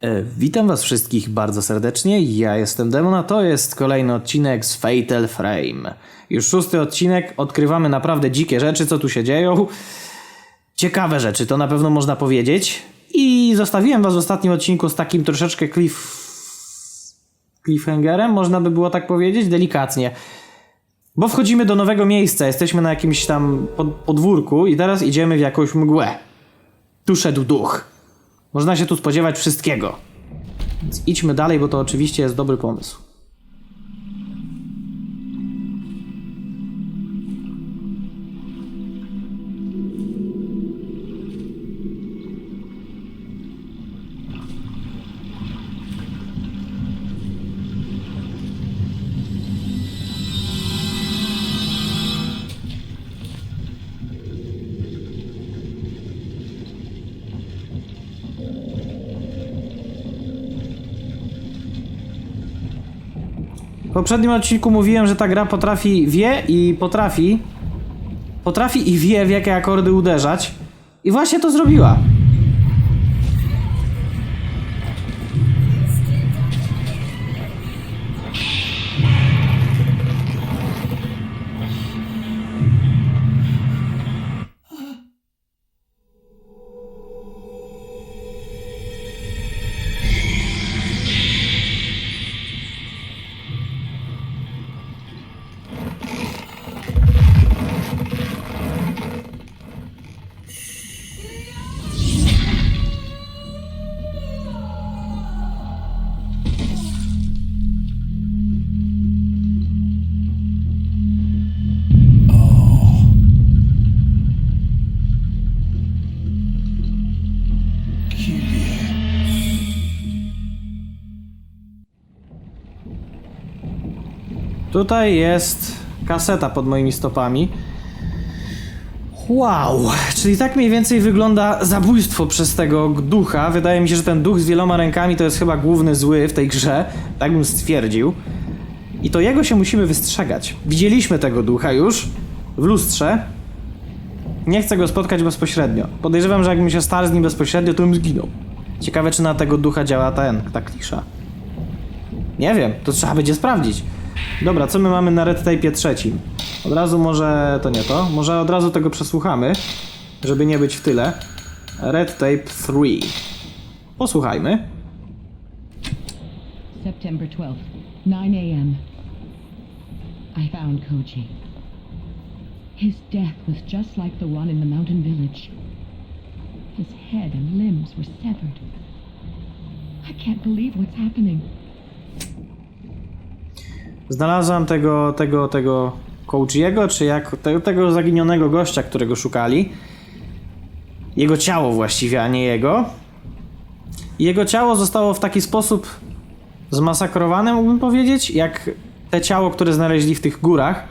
E, Witam was wszystkich bardzo serdecznie, ja jestem Demon, a to jest kolejny odcinek z Fatal Frame. Już szósty odcinek, odkrywamy naprawdę dzikie rzeczy, co tu się dzieją. Ciekawe rzeczy, to na pewno można powiedzieć. I zostawiłem was w ostatnim odcinku z takim troszeczkę cliff... cliffhangerem, można by było tak powiedzieć, delikatnie. Bo wchodzimy do nowego miejsca, jesteśmy na jakimś tam pod- podwórku i teraz idziemy w jakąś mgłę. Tu szedł duch. Można się tu spodziewać wszystkiego. Więc idźmy dalej, bo to oczywiście jest dobry pomysł. W poprzednim odcinku mówiłem, że ta gra potrafi, wie i potrafi, potrafi i wie w jakie akordy uderzać. I właśnie to zrobiła. Tutaj jest kaseta pod moimi stopami. Wow, czyli tak mniej więcej wygląda zabójstwo przez tego ducha. Wydaje mi się, że ten duch z wieloma rękami to jest chyba główny zły w tej grze. Tak bym stwierdził. I to jego się musimy wystrzegać. Widzieliśmy tego ducha już w lustrze. Nie chcę go spotkać bezpośrednio. Podejrzewam, że jakbym się starł z nim bezpośrednio, to bym zginął. Ciekawe, czy na tego ducha działa ten, ta klisza. Nie wiem, to trzeba będzie sprawdzić. Dobra, co my mamy na red tape'ie trzecim? Od razu może to nie to. Może od razu tego przesłuchamy, żeby nie być w tyle. Red tape 3. Posłuchajmy. September 12th, 9 a.m. I found Koji. His death was just like the one in the mountain village. His head and limbs were severed. I can't believe what's happening. Znalazłam tego, tego, tego Kołchiego, czy jak tego, tego zaginionego gościa, którego szukali. Jego ciało właściwie, a nie jego. Jego ciało zostało w taki sposób zmasakrowane, mógłbym powiedzieć, jak te ciało, które znaleźli w tych górach.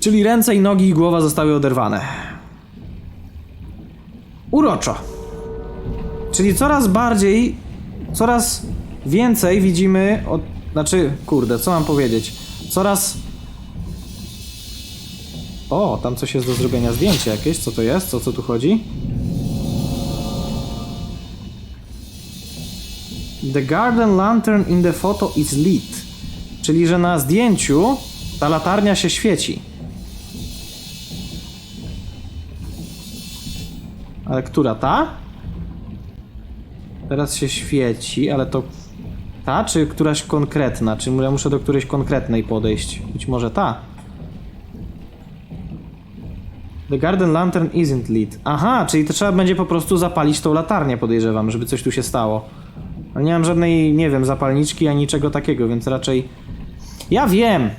Czyli ręce i nogi i głowa zostały oderwane. Uroczo. Czyli coraz bardziej, coraz więcej widzimy od. Znaczy, kurde, co mam powiedzieć? Coraz. O, tam coś jest do zrobienia zdjęcie jakieś. Co to jest? O co tu chodzi? The garden lantern in the photo is lit. Czyli, że na zdjęciu ta latarnia się świeci. Ale która ta? Teraz się świeci, ale to ta, czy któraś konkretna? Czy ja muszę do którejś konkretnej podejść? Być może ta. The garden lantern isn't lit. Aha, czyli to trzeba będzie po prostu zapalić tą latarnię, podejrzewam, żeby coś tu się stało. Ale nie mam żadnej, nie wiem, zapalniczki ani niczego takiego, więc raczej... Ja wiem!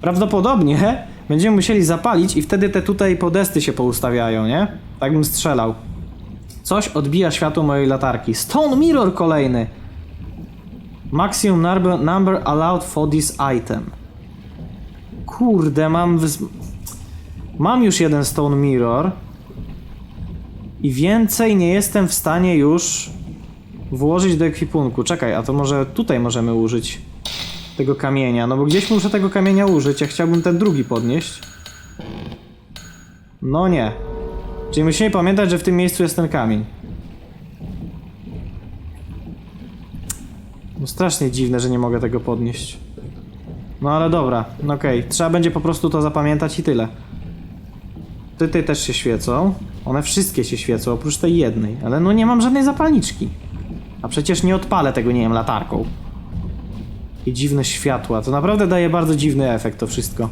Prawdopodobnie będziemy musieli zapalić i wtedy te tutaj podesty się poustawiają, nie? Tak bym strzelał. Coś odbija światło mojej latarki. Stone Mirror kolejny! Maximum number, number allowed for this item. Kurde, mam. Mam już jeden Stone Mirror. I więcej nie jestem w stanie już włożyć do ekwipunku. Czekaj, a to może tutaj możemy użyć tego kamienia. No bo gdzieś muszę tego kamienia użyć. Ja chciałbym ten drugi podnieść. No nie. Czyli musimy pamiętać, że w tym miejscu jest ten kamień. Strasznie dziwne, że nie mogę tego podnieść. No ale dobra, no okej. Trzeba będzie po prostu to zapamiętać i tyle. Ty, ty też się świecą. One wszystkie się świecą, oprócz tej jednej. Ale no nie mam żadnej zapalniczki. A przecież nie odpalę tego, nie wiem, latarką. I dziwne światła. To naprawdę daje bardzo dziwny efekt to wszystko.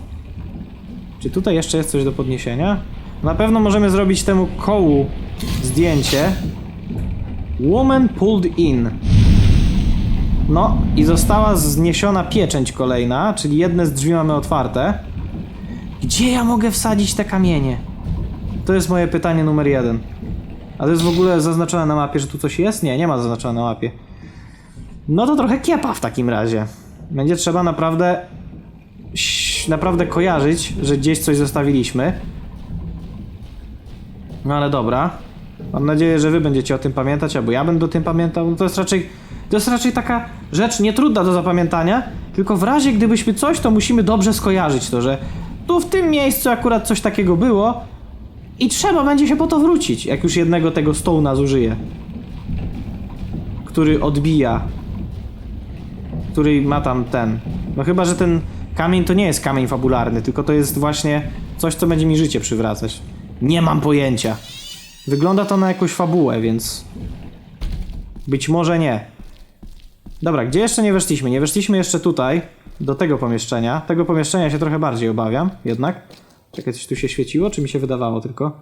Czy tutaj jeszcze jest coś do podniesienia? Na pewno możemy zrobić temu kołu zdjęcie. Woman pulled in. No i została zniesiona pieczęć kolejna, czyli jedne z drzwi mamy otwarte. Gdzie ja mogę wsadzić te kamienie? To jest moje pytanie numer jeden. A to jest w ogóle zaznaczone na mapie, że tu coś jest? Nie, nie ma zaznaczone na mapie. No to trochę kiepa w takim razie. Będzie trzeba naprawdę naprawdę kojarzyć, że gdzieś coś zostawiliśmy. No ale dobra. Mam nadzieję, że wy będziecie o tym pamiętać, albo ja będę o tym pamiętał. No to jest raczej to jest raczej taka rzecz nietrudna do zapamiętania, tylko w razie gdybyśmy coś, to musimy dobrze skojarzyć to, że tu w tym miejscu akurat coś takiego było i trzeba będzie się po to wrócić, jak już jednego tego stołna zużyję. Który odbija. Który ma tam ten. No chyba, że ten kamień to nie jest kamień fabularny, tylko to jest właśnie coś, co będzie mi życie przywracać. Nie mam pojęcia. Wygląda to na jakąś fabułę, więc. Być może nie. Dobra, gdzie jeszcze nie weszliśmy? Nie weszliśmy jeszcze tutaj, do tego pomieszczenia. Tego pomieszczenia się trochę bardziej obawiam, jednak. Czekaj, coś tu się świeciło, czy mi się wydawało tylko?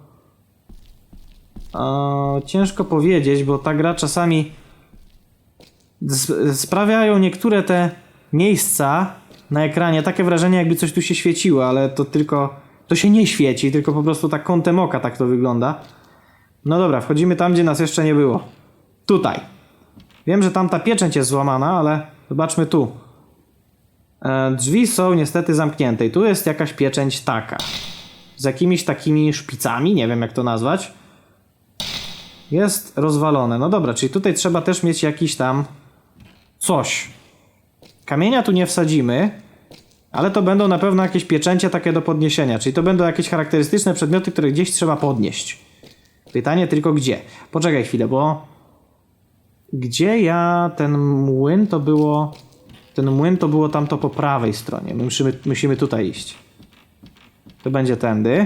Ciężko powiedzieć, bo ta gra czasami sprawiają niektóre te miejsca na ekranie takie wrażenie, jakby coś tu się świeciło, ale to tylko. To się nie świeci, tylko po prostu tak kątem oka tak to wygląda. No dobra, wchodzimy tam, gdzie nas jeszcze nie było. Tutaj. Wiem, że tam ta pieczęć jest złamana, ale zobaczmy tu. E, drzwi są niestety zamknięte i tu jest jakaś pieczęć taka. Z jakimiś takimi szpicami, nie wiem jak to nazwać. Jest rozwalone. No dobra, czyli tutaj trzeba też mieć jakiś tam coś. Kamienia tu nie wsadzimy, ale to będą na pewno jakieś pieczęcie takie do podniesienia, czyli to będą jakieś charakterystyczne przedmioty, które gdzieś trzeba podnieść. Pytanie tylko gdzie. Poczekaj chwilę, bo gdzie ja ten młyn to było. Ten młyn to było tamto po prawej stronie. My musimy, musimy tutaj iść. To będzie tędy.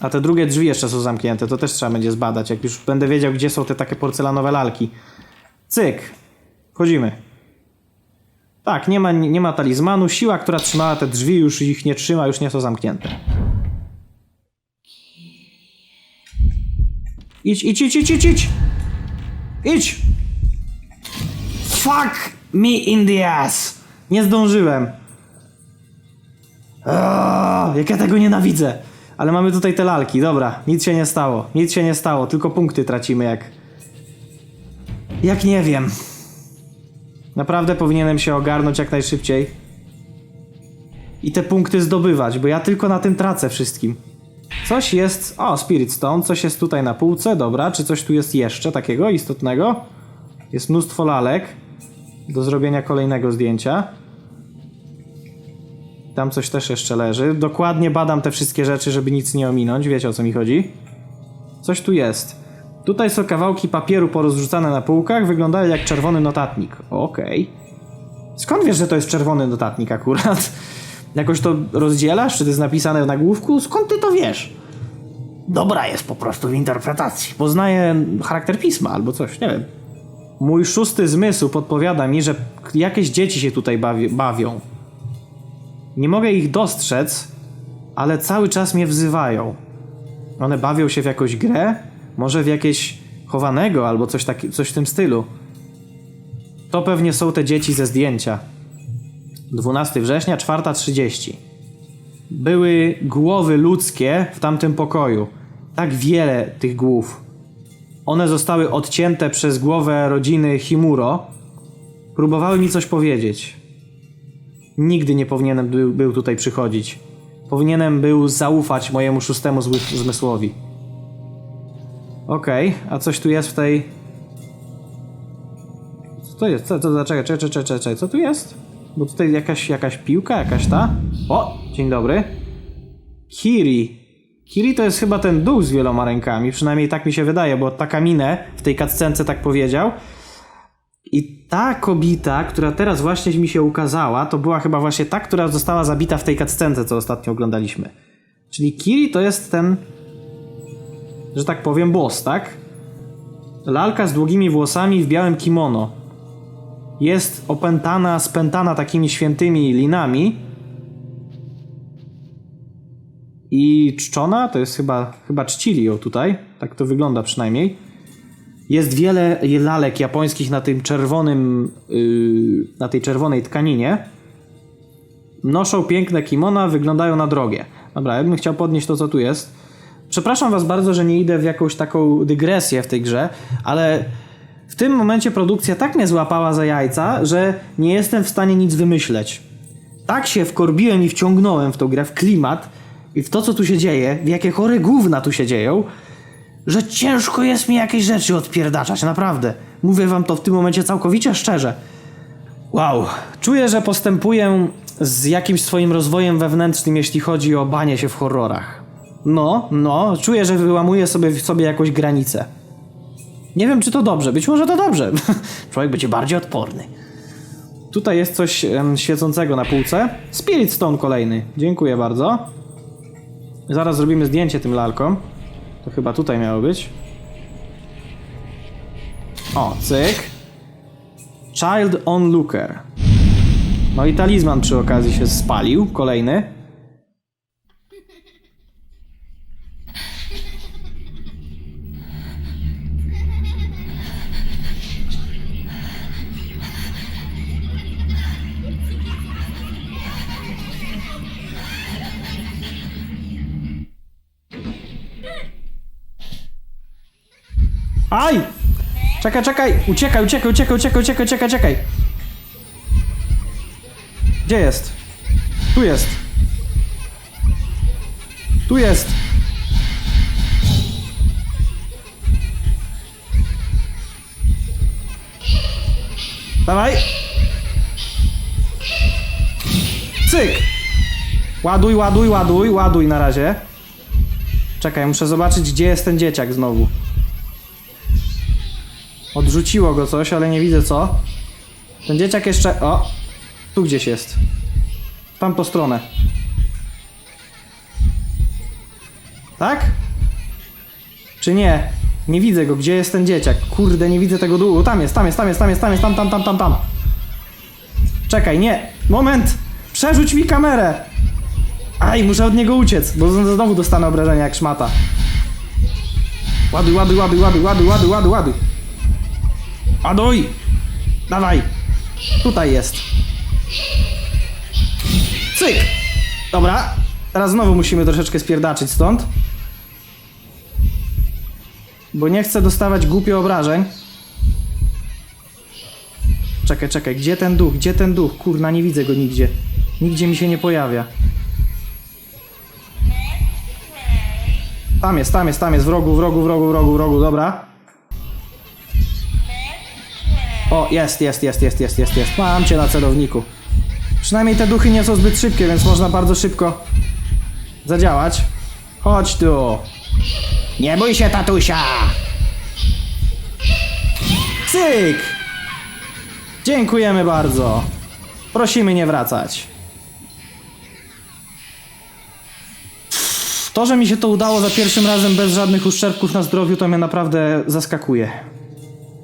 A te drugie drzwi jeszcze są zamknięte, to też trzeba będzie zbadać, jak już będę wiedział, gdzie są te takie porcelanowe lalki. Cyk. Wchodzimy. Tak, nie ma, nie ma talizmanu. Siła, która trzymała te drzwi, już ich nie trzyma, już nie są zamknięte. Idź, idź, idź, idź, idź, idź! Idź! Fuck me in the ass! Nie zdążyłem. Aaaa, jak ja tego nienawidzę. Ale mamy tutaj te lalki, dobra, nic się nie stało, nic się nie stało, tylko punkty tracimy jak... Jak nie wiem. Naprawdę powinienem się ogarnąć jak najszybciej. I te punkty zdobywać, bo ja tylko na tym tracę wszystkim. Coś jest. O, Spirit Stone, coś jest tutaj na półce, dobra. Czy coś tu jest jeszcze takiego istotnego? Jest mnóstwo lalek do zrobienia kolejnego zdjęcia. Tam coś też jeszcze leży. Dokładnie badam te wszystkie rzeczy, żeby nic nie ominąć. Wiecie o co mi chodzi? Coś tu jest. Tutaj są kawałki papieru porozrzucane na półkach, wyglądają jak czerwony notatnik. Okej. Skąd wiesz, że to jest czerwony notatnik akurat? Jakoś to rozdzielasz? Czy to jest napisane w nagłówku? Skąd ty to wiesz? Dobra jest po prostu w interpretacji. Poznaję charakter pisma albo coś, nie wiem. Mój szósty zmysł podpowiada mi, że jakieś dzieci się tutaj bawi bawią. Nie mogę ich dostrzec, ale cały czas mnie wzywają. One bawią się w jakąś grę? Może w jakieś chowanego albo coś, taki, coś w tym stylu. To pewnie są te dzieci ze zdjęcia. 12 września, 4.30. Były głowy ludzkie w tamtym pokoju. Tak wiele tych głów. One zostały odcięte przez głowę rodziny Himuro. Próbowały mi coś powiedzieć. Nigdy nie powinienem był, tutaj przychodzić. Powinienem był zaufać mojemu szóstemu zmysłowi. Okej, a coś tu jest w tej... Co to jest? Co, co, czekaj, czekaj, czekaj, czekaj, co tu jest? Bo tutaj jakaś, jakaś piłka, jakaś ta... O, dzień dobry. Kiri. Kiri to jest chyba ten duch z wieloma rękami, przynajmniej tak mi się wydaje, bo Takamine w tej cutscence tak powiedział. I ta kobita, która teraz właśnie mi się ukazała, to była chyba właśnie ta, która została zabita w tej cutscence, co ostatnio oglądaliśmy. Czyli Kiri to jest ten, że tak powiem, boss, tak? Lalka z długimi włosami w białym kimono. Jest opętana, spętana takimi świętymi linami. I czczona, to jest chyba, chyba czcili ją tutaj, tak to wygląda przynajmniej. Jest wiele lalek japońskich na tym czerwonym, yy, na tej czerwonej tkaninie. Noszą piękne kimona, wyglądają na drogie. Dobra, ja bym chciał podnieść to, co tu jest. Przepraszam was bardzo, że nie idę w jakąś taką dygresję w tej grze, ale tym momencie produkcja tak mnie złapała za jajca, że nie jestem w stanie nic wymyśleć. Tak się wkorbiłem i wciągnąłem w tą grę, w klimat i w to, co tu się dzieje, w jakie chore gówna tu się dzieją, że ciężko jest mi jakieś rzeczy odpierdaczać, naprawdę. Mówię wam to w tym momencie całkowicie szczerze. Wow, czuję, że postępuję z jakimś swoim rozwojem wewnętrznym, jeśli chodzi o banie się w horrorach. No, no, czuję, że wyłamuję sobie w sobie jakąś granicę. Nie wiem, czy to dobrze, być może to dobrze. Człowiek będzie bardziej odporny. Tutaj jest coś em, świecącego na półce. Spirit Stone kolejny. Dziękuję bardzo. Zaraz zrobimy zdjęcie tym lalkom. To chyba tutaj miało być. O, cyk. Child Onlooker. No i talizman przy okazji się spalił. Kolejny. Aj! Czekaj, czekaj! Uciekaj, uciekaj, uciekaj, uciekaj, uciekaj, uciekaj, czekaj! Gdzie jest? Tu jest. Tu jest. Dawaj. Cyk. Ładuj, ładuj, ładuj, ładuj na razie. Czekaj, muszę zobaczyć, gdzie jest ten dzieciak znowu. Odrzuciło go coś, ale nie widzę co. Ten dzieciak jeszcze... O! Tu gdzieś jest. W tamtą stronę. Tak? Czy nie? Nie widzę go. Gdzie jest ten dzieciak? Kurde, nie widzę tego długo. Tam jest, tam jest, tam jest, tam jest, tam jest, tam, tam, tam, tam, tam. Czekaj, nie. Moment! Przerzuć mi kamerę! Aj, muszę od niego uciec, bo znowu dostanę obrażenia jak szmata. Ładuj, ładuj, ładuj, ładuj, ładuj, ładuj, ładuj, ładuj. Ładuj! Dawaj! Tutaj jest. Cyk! Dobra, teraz znowu musimy troszeczkę spierdaczyć stąd. Bo nie chcę dostawać głupio obrażeń. Czekaj, czekaj, gdzie ten duch? Gdzie ten duch? Kurna, nie widzę go nigdzie. Nigdzie mi się nie pojawia. Tam jest, tam jest, tam jest, w rogu, w rogu, w rogu, w rogu, w rogu, dobra. O, jest, jest, jest, jest, jest, jest, jest. Mam cię na celowniku. Przynajmniej te duchy nie są zbyt szybkie, więc można bardzo szybko zadziałać. Chodź tu. Nie bój się, tatusia. Cyk. Dziękujemy bardzo. Prosimy nie wracać. To, że mi się to udało za pierwszym razem bez żadnych uszczerbków na zdrowiu, to mnie naprawdę zaskakuje.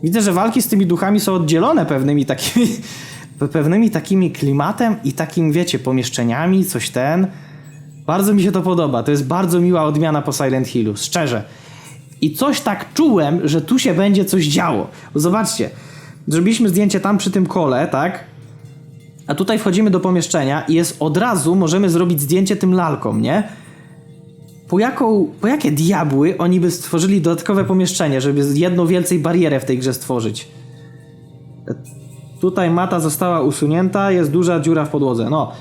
Widzę, że walki z tymi duchami są oddzielone pewnymi takimi, pewnymi takimi klimatem i takim, wiecie, pomieszczeniami, coś ten. Bardzo mi się to podoba. To jest bardzo miła odmiana po Silent Hillu, szczerze. I coś tak czułem, że tu się będzie coś działo. Bo zobaczcie, zrobiliśmy zdjęcie tam przy tym kole, tak? A tutaj wchodzimy do pomieszczenia i jest od razu, możemy zrobić zdjęcie tym lalkom, nie? Po, jaką, po jakie diabły oni by stworzyli dodatkowe pomieszczenie, żeby jedną więcej barierę w tej grze stworzyć? Tutaj mata została usunięta, jest duża dziura w podłodze. No,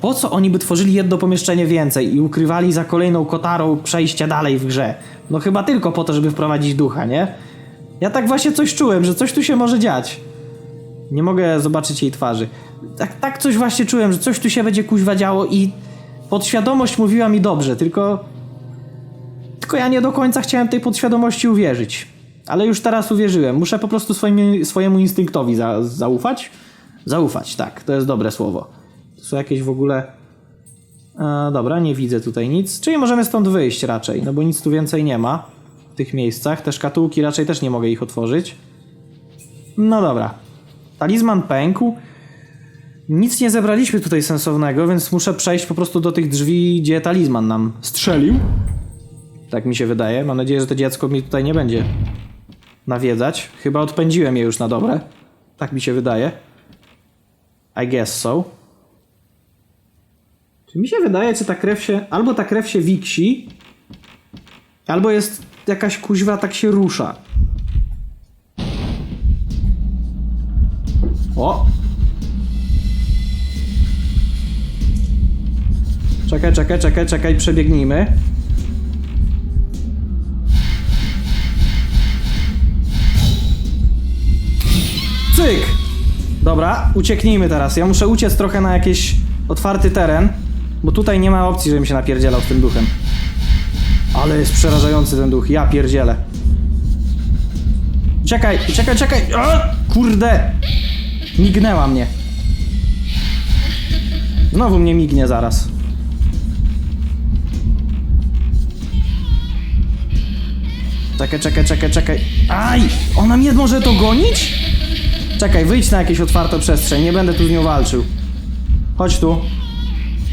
po co oni by tworzyli jedno pomieszczenie więcej i ukrywali za kolejną kotarą przejście dalej w grze? No chyba tylko po to, żeby wprowadzić ducha, nie? Ja tak właśnie coś czułem, że coś tu się może dziać. Nie mogę zobaczyć jej twarzy. Tak, tak coś właśnie czułem, że coś tu się będzie kuźwa działo i podświadomość mówiła mi dobrze, tylko ja nie do końca chciałem tej podświadomości uwierzyć. Ale już teraz uwierzyłem. Muszę po prostu swoim, swojemu instynktowi za, zaufać. Zaufać, tak, to jest dobre słowo. To są jakieś w ogóle. E, dobra, nie widzę tutaj nic. Czyli możemy stąd wyjść raczej, no bo nic tu więcej nie ma w tych miejscach. Te szkatułki raczej też nie mogę ich otworzyć. No dobra. Talizman pękł. Nic nie zebraliśmy tutaj sensownego, więc muszę przejść po prostu do tych drzwi, gdzie talizman nam strzelił. Tak mi się wydaje. Mam nadzieję, że to dziecko mi tutaj nie będzie nawiedzać. Chyba odpędziłem je już na dobre. Tak mi się wydaje. I guess so. Czy mi się wydaje, czy ta krew się... Albo ta krew się wiksi, albo jest jakaś kuźwa, tak się rusza. O! Czekaj, czekaj, czekaj, czekaj, przebiegnijmy. Cyk! Dobra, ucieknijmy teraz. Ja muszę uciec trochę na jakiś otwarty teren, bo tutaj nie ma opcji, żebym się napierdzielał z tym duchem. Ale jest przerażający ten duch, ja pierdzielę. Czekaj, czekaj, czekaj! O, kurde! Mignęła mnie. Znowu mnie mignie zaraz. Czekaj, czekaj, czekaj, czekaj. Aj! Ona mnie może to gonić? Czekaj, wyjdź na jakieś otwartą przestrzeń, nie będę tu z nią walczył. Chodź tu.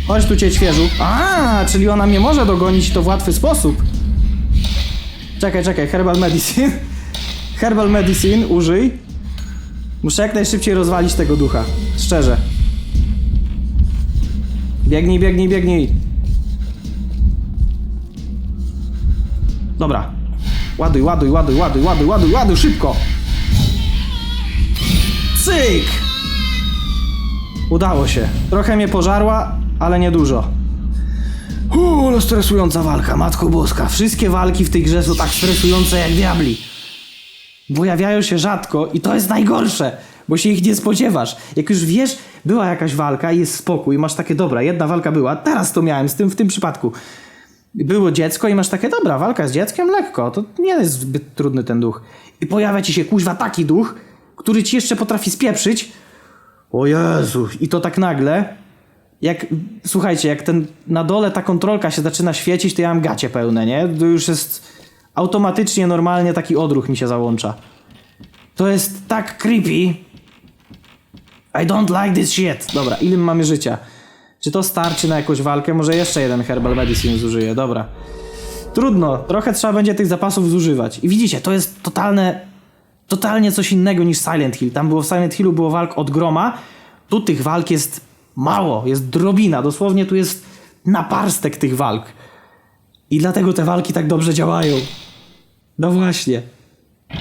Chodź tu, cię świeżu. A, czyli ona mnie może dogonić to w łatwy sposób. Czekaj, czekaj, herbal medicine. Herbal medicine, użyj. Muszę jak najszybciej rozwalić tego ducha. Szczerze. Biegnij, biegnij, biegnij. Dobra. Ładuj, ładuj, ładuj, ładuj, ładuj, ładuj, ładuj, szybko! Udało się. Trochę mnie pożarła, ale nie dużo. Uuu, ale stresująca walka, Matko Boska. Wszystkie walki w tej grze są tak stresujące jak diabli. Pojawiają się rzadko i to jest najgorsze, bo się ich nie spodziewasz. Jak już wiesz, była jakaś walka i jest spokój, masz takie, dobra, jedna walka była, teraz to miałem z tym w tym przypadku. Było dziecko i masz takie, dobra, walka z dzieckiem, lekko, to nie jest zbyt trudny ten duch. I pojawia ci się kuźwa taki duch, który ci jeszcze potrafi spieprzyć. O Jezu, i to tak nagle. Jak, słuchajcie, jak ten na dole ta kontrolka się zaczyna świecić, to ja mam gacie pełne, nie? To już jest automatycznie, normalnie taki odruch mi się załącza. To jest tak creepy. I don't like this shit. Dobra, ile mamy życia? Czy to starczy na jakąś walkę? Może jeszcze jeden herbal medicine zużyję, dobra. Trudno, trochę trzeba będzie tych zapasów zużywać. I widzicie, to jest totalne, totalnie coś innego niż Silent Hill. Tam było w Silent Hillu było walk od groma, tu tych walk jest mało, jest drobina, dosłownie tu jest naparstek tych walk. I dlatego te walki tak dobrze działają. No właśnie.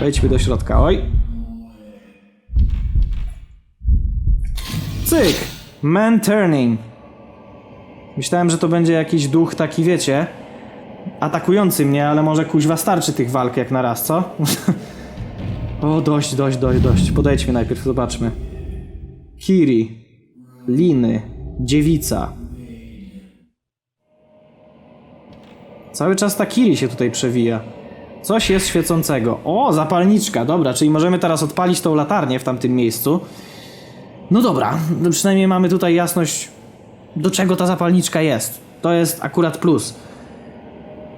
Wejdźmy do środka, oj. Cyk! Man turning. Myślałem, że to będzie jakiś duch taki, wiecie, atakujący mnie, ale może kuźwa starczy tych walk jak na raz, co? o, dość, dość, dość, dość. Podejdźmy najpierw, zobaczmy. Kiri, Liny, dziewica. Cały czas ta Kiri się tutaj przewija. Coś jest świecącego. O, zapalniczka, dobra, czyli możemy teraz odpalić tą latarnię w tamtym miejscu. No dobra, no przynajmniej mamy tutaj jasność, do czego ta zapalniczka jest. To jest akurat plus.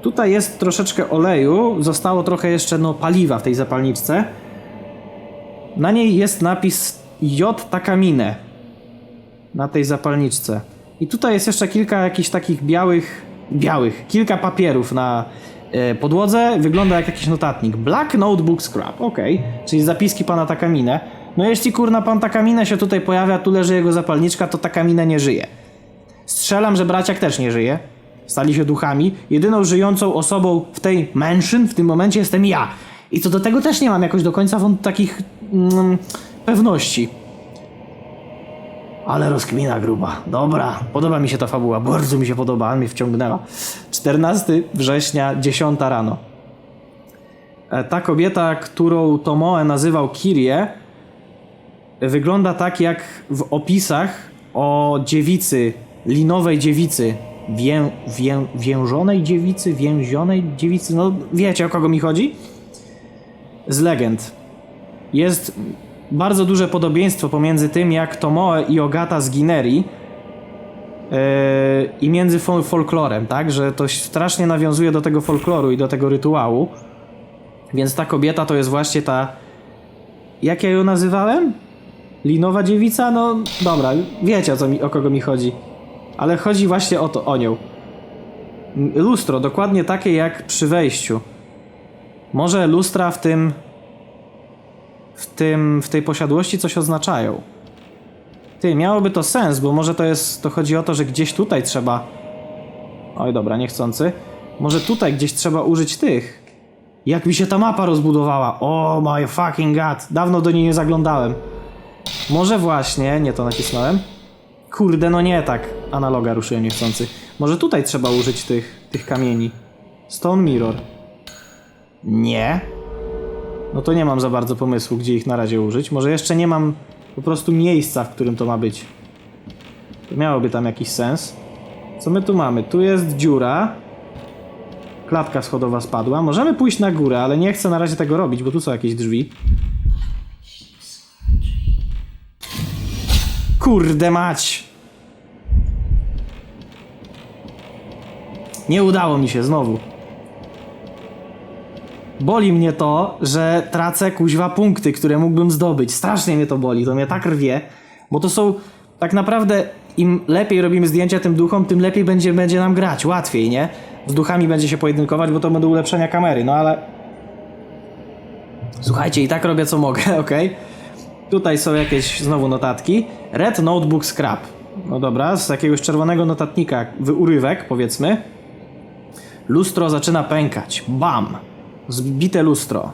Tutaj jest troszeczkę oleju, zostało trochę jeszcze no, paliwa w tej zapalniczce. Na niej jest napis J Takamine. Na tej zapalniczce. I tutaj jest jeszcze kilka jakichś takich białych, białych, kilka papierów na e, podłodze. Wygląda jak jakiś notatnik. Black Notebook Scrap, ok, czyli zapiski pana Takamine. No jeśli kurna pan Takamine się tutaj pojawia, tu leży jego zapalniczka, to Takamine nie żyje. Strzelam, że braciak też nie żyje. Stali się duchami. Jedyną żyjącą osobą w tej mansion w tym momencie jestem ja. I co do tego też nie mam jakoś do końca takich mm, pewności. Ale rozkmina gruba. Dobra, podoba mi się ta fabuła, bardzo mi się podoba, mnie wciągnęła. 14 września, 10 rano. E, Ta kobieta, którą Tomoe nazywał Kirie, wygląda tak jak w opisach o dziewicy, linowej dziewicy, wię, wię, więżonej dziewicy, więzionej dziewicy, no wiecie o kogo mi chodzi? Z legend. Jest bardzo duże podobieństwo pomiędzy tym, jak Tomoe i Ogata zginęli yy, i między fol- folklorem, tak? Że to strasznie nawiązuje do tego folkloru i do tego rytuału. Więc ta kobieta to jest właśnie ta. Jak ja ją nazywałem? Linowa dziewica? No dobra, wiecie o, co mi, o kogo mi chodzi. Ale chodzi właśnie o to, o nią. Lustro, dokładnie takie jak przy wejściu. Może lustra w tym. W tym. w tej posiadłości coś oznaczają. Ty, miałoby to sens, bo może to jest. To chodzi o to, że gdzieś tutaj trzeba. Oj, dobra, niechcący. Może tutaj gdzieś trzeba użyć tych. Jak mi się ta mapa rozbudowała. Oh my fucking god. Dawno do niej nie zaglądałem. Może właśnie, nie to nacisnąłem. Kurde, no nie tak. Analoga ruszyłem niechcący. Może tutaj trzeba użyć tych, tych kamieni. Stone Mirror. Nie. No to nie mam za bardzo pomysłu, gdzie ich na razie użyć. Może jeszcze nie mam po prostu miejsca, w którym to ma być. To miałoby tam jakiś sens. Co my tu mamy? Tu jest dziura. Klatka schodowa spadła. Możemy pójść na górę, ale nie chcę na razie tego robić, bo tu są jakieś drzwi. Kurde mać! Nie udało mi się znowu. Boli mnie to, że tracę kuźwa punkty, które mógłbym zdobyć. Strasznie mnie to boli, to mnie tak rwie, bo to są tak naprawdę im lepiej robimy zdjęcia tym duchom, tym lepiej będzie, będzie nam grać, łatwiej, nie? Z duchami będzie się pojedynkować, bo to będą ulepszenia kamery, no ale... Słuchajcie, i tak robię co mogę, ok? Tutaj są jakieś znowu notatki. Red Notebook Scrap. No dobra, z jakiegoś czerwonego notatnika, urywek powiedzmy. Lustro zaczyna pękać. Bam! Zbite lustro.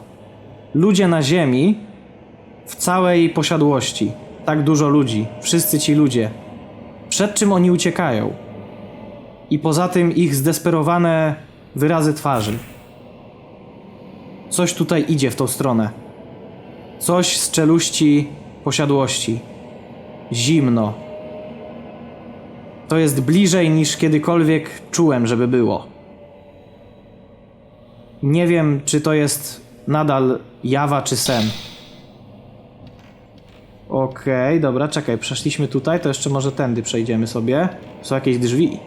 Ludzie na ziemi w całej posiadłości. Tak dużo ludzi. Wszyscy ci ludzie. Przed czym oni uciekają? I poza tym ich zdesperowane wyrazy twarzy. Coś tutaj idzie w tą stronę. Coś z czeluści posiadłości. Zimno. To jest bliżej niż kiedykolwiek czułem, żeby było. Nie wiem, czy to jest nadal jawa czy sen. Okej, dobra, czekaj, przeszliśmy tutaj, to jeszcze może tędy przejdziemy sobie. Są jakieś drzwi.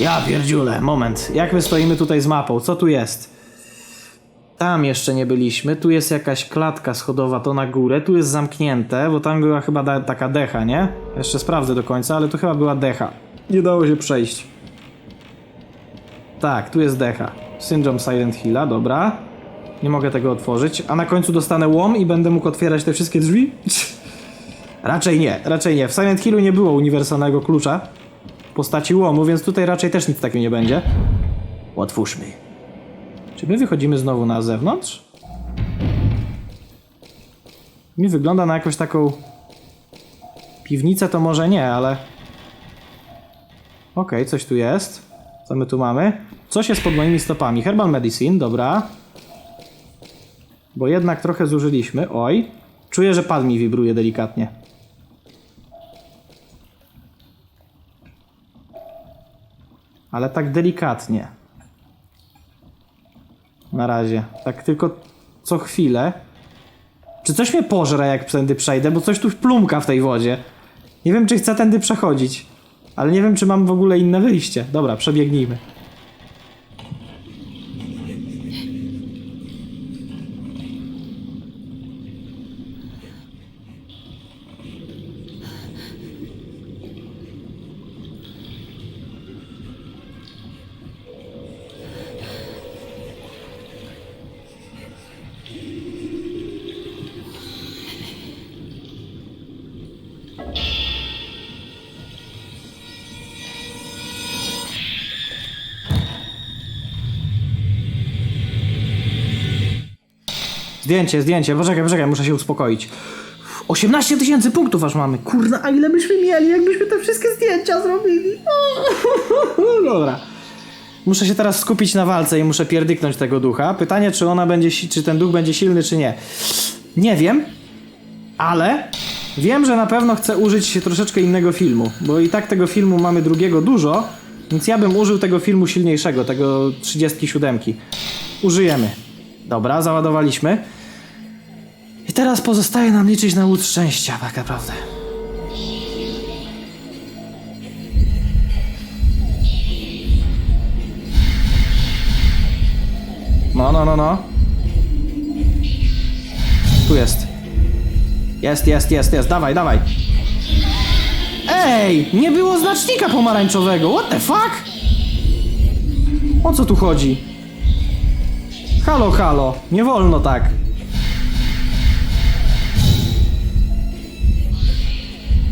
Ja pierdziule, moment. Jak my stoimy tutaj z mapą? Co tu jest? Tam jeszcze nie byliśmy. Tu jest jakaś klatka schodowa, to na górę. Tu jest zamknięte, bo tam była chyba taka decha, nie? Jeszcze sprawdzę do końca, ale to chyba była decha. Nie dało się przejść. Tak, tu jest decha. Syndrome Silent Hilla, dobra. Nie mogę tego otworzyć. A na końcu dostanę łom i będę mógł otwierać te wszystkie drzwi? raczej nie, raczej nie. W Silent Hillu nie było uniwersalnego klucza w postaci łomu, więc tutaj raczej też nic takiego nie będzie. Otwórzmy. Czy my wychodzimy znowu na zewnątrz? Mi wygląda na jakąś taką piwnicę, to może nie, ale. Okej, coś tu jest. Co my tu mamy? Coś jest pod moimi stopami. Herbal Medicine, dobra. Bo jednak trochę zużyliśmy. Oj. Czuję, że pad mi wibruje delikatnie. Ale tak delikatnie. Na razie. Tak tylko co chwilę. Czy coś mnie pożre, jak tędy przejdę? Bo coś tu plumka w tej wodzie. Nie wiem, czy chcę tędy przechodzić. Ale nie wiem, czy mam w ogóle inne wyjście. Dobra, przebiegnijmy. Zdjęcie, zdjęcie. Poczekaj, poczekaj, muszę się uspokoić. 18 tysięcy punktów aż mamy. Kurna, a ile byśmy mieli, jakbyśmy te wszystkie zdjęcia zrobili? Dobra. Muszę się teraz skupić na walce i muszę pierdyknąć tego ducha. Pytanie, czy ona będzie, czy ten duch będzie silny, czy nie. Nie wiem, ale wiem, że na pewno chcę użyć troszeczkę innego filmu, bo i tak tego filmu mamy drugiego dużo, więc ja bym użył tego filmu silniejszego, tego 37. Użyjemy. Dobra, załadowaliśmy. I teraz pozostaje nam liczyć na łód szczęścia, tak naprawdę. No, no, no, no. Tu jest. Jest, jest, jest, jest. Dawaj, dawaj. Ej! Nie było znacznika pomarańczowego. What the fuck? O co tu chodzi? Halo, halo. Nie wolno tak.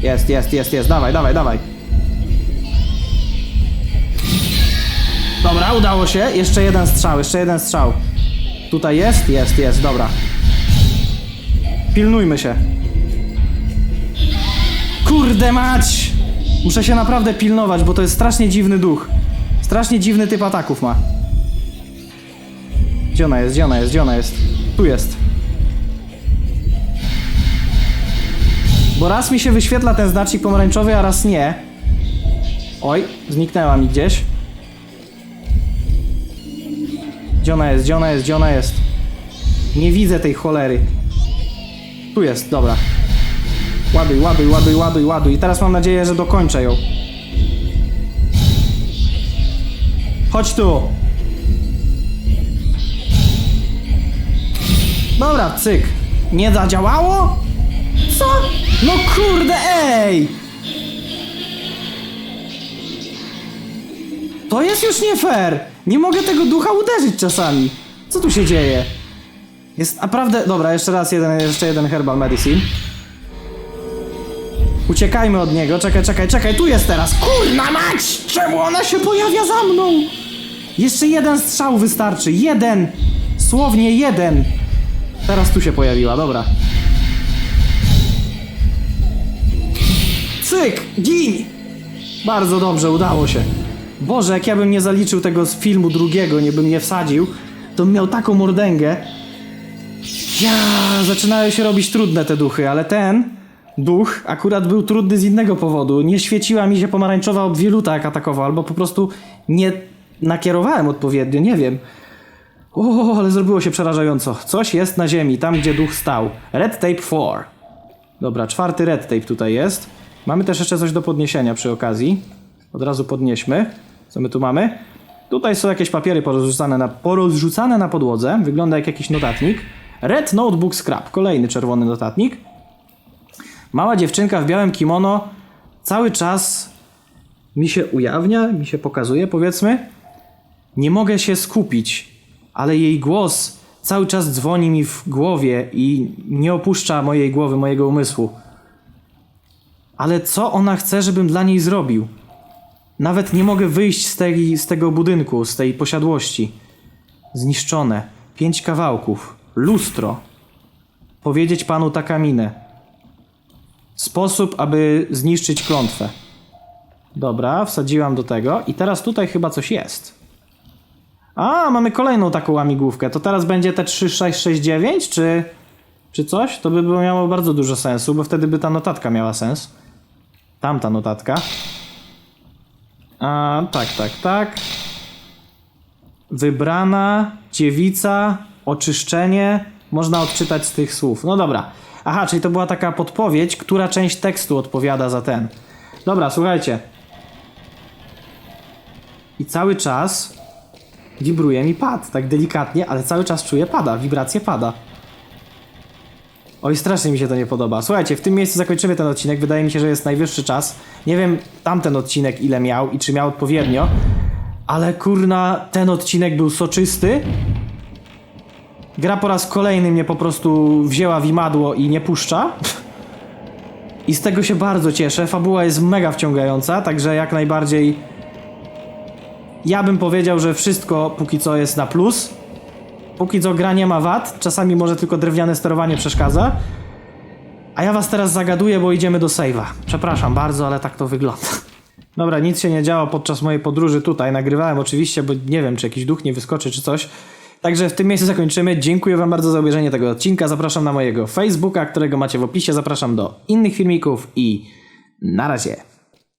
Jest, jest, jest, jest. Dawaj, dawaj, dawaj. Dobra, udało się. Jeszcze jeden strzał, jeszcze jeden strzał. Tutaj jest? Jest, jest, dobra. Pilnujmy się. Kurde mać! Muszę się naprawdę pilnować, bo to jest strasznie dziwny duch. Strasznie dziwny typ ataków ma. Gdzie ona jest? Gdzie ona jest? Gdzie ona jest? Tu jest. Bo raz mi się wyświetla ten znacznik pomarańczowy, a raz nie. Oj, zniknęła mi gdzieś. Gdzie ona jest? Gdzie ona jest? Gdzie ona jest? Nie widzę tej cholery. Tu jest, dobra. Ładuj, ładuj, ładuj, ładuj, ładuj. I teraz mam nadzieję, że dokończę ją. Chodź tu. Dobra, cyk. Nie zadziałało? Co? No kurde, ej! To jest już nie fair. Nie mogę tego ducha uderzyć czasami. Co tu się dzieje? Jest naprawdę... Dobra, jeszcze raz jeden, jeszcze jeden herbal medicine. Uciekajmy od niego. Czekaj, czekaj, czekaj, tu jest teraz. Kurna mać! Czemu ona się pojawia za mną? Jeszcze jeden strzał wystarczy. Jeden! Słownie jeden! Teraz tu się pojawiła, dobra. Cyk! Gin! Bardzo dobrze, udało się. Boże, jak ja bym nie zaliczył tego z filmu drugiego, nie bym nie wsadził, to bym miał taką mordęgę. Ja, zaczynają się robić trudne te duchy, ale ten duch akurat był trudny z innego powodu. Nie świeciła mi się pomarańczowa obwieluta, jak atakował, albo po prostu nie nakierowałem odpowiednio, nie wiem. O, ale zrobiło się przerażająco. Coś jest na ziemi, tam gdzie duch stał. Red tape 4. Dobra, czwarty red tape tutaj jest. Mamy też jeszcze coś do podniesienia przy okazji. Od razu podnieśmy. Co my tu mamy? Tutaj są jakieś papiery porozrzucane na, porozrzucane na podłodze. Wygląda jak jakiś notatnik. Red Notebook Scrap. Kolejny czerwony notatnik. Mała dziewczynka w białym kimono cały czas mi się ujawnia, mi się pokazuje, powiedzmy. Nie mogę się skupić, ale jej głos cały czas dzwoni mi w głowie i nie opuszcza mojej głowy, mojego umysłu. Ale co ona chce, żebym dla niej zrobił? Nawet nie mogę wyjść z, tej, z tego budynku, z tej posiadłości. Zniszczone. Pięć kawałków. Lustro. Powiedzieć panu Takaminę. Sposób, aby zniszczyć klątwę. Dobra, wsadziłam do tego. I teraz tutaj chyba coś jest. A, mamy kolejną taką łamigłówkę. To teraz będzie te 3669, czy, czy coś? To by miało bardzo dużo sensu, bo wtedy by ta notatka miała sens. Tamta notatka. A, tak, tak, tak. Wybrana, dziewica, oczyszczenie. Można odczytać z tych słów. No dobra. Aha, czyli to była taka podpowiedź, która część tekstu odpowiada za ten. Dobra, słuchajcie. I cały czas wibruje mi pad, tak delikatnie, ale cały czas czuję pada, wibracje pada. Oj, strasznie mi się to nie podoba. Słuchajcie, w tym miejscu zakończymy ten odcinek. Wydaje mi się, że jest najwyższy czas. Nie wiem tamten odcinek ile miał i czy miał odpowiednio, ale kurna, ten odcinek był soczysty. Gra po raz kolejny mnie po prostu wzięła w imadło i nie puszcza. I z tego się bardzo cieszę. Fabuła jest mega wciągająca, także jak najbardziej. Ja bym powiedział, że wszystko póki co jest na plus. Póki co gra nie ma wad, czasami może tylko drewniane sterowanie przeszkadza. A ja was teraz zagaduję, bo idziemy do save'a. Przepraszam bardzo, ale tak to wygląda. Dobra, nic się nie działo podczas mojej podróży tutaj. Nagrywałem oczywiście, bo nie wiem, czy jakiś duch nie wyskoczy, czy coś. Także w tym miejscu zakończymy. Dziękuję wam bardzo za obejrzenie tego odcinka. Zapraszam na mojego Facebooka, którego macie w opisie. Zapraszam do innych filmików i na razie.